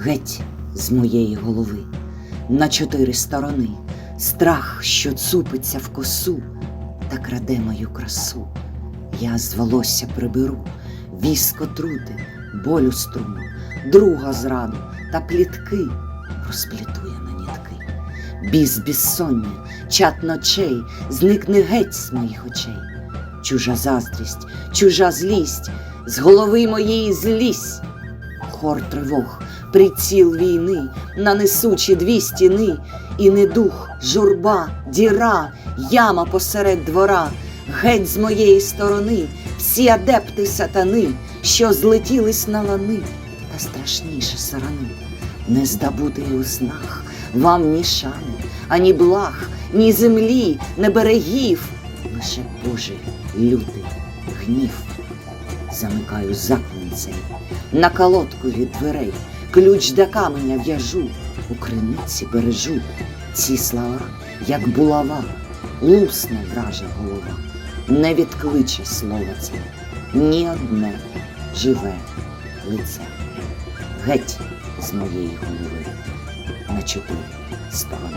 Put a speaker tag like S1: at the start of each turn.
S1: геть з моєї голови, на чотири сторони, страх, що цупиться в косу, та краде мою красу. Я з волосся приберу, віско трути, болю струму, друга зраду та плітки розплітує на нітки. Біз безсоння, чат ночей зникне геть з моїх очей. Чужа заздрість, чужа злість, з голови моєї злізь. Хор тривог, приціл війни, на несучі дві стіни, і недух, журба, діра, яма посеред двора, геть з моєї сторони, всі адепти сатани, що злетілись на лани, та страшніше сарани, не здобути у снах вам ні шани, ані благ, ні землі, не берегів, лише Божий лютий гнів. Замикаю заклин цей, на колодку від дверей, ключ до каменя в'яжу, у криниці бережу. Ці слова, як булава, лусне вража голова, не відкличе слово це, ні одне живе лице. Геть з моєї голови на чотири сторони.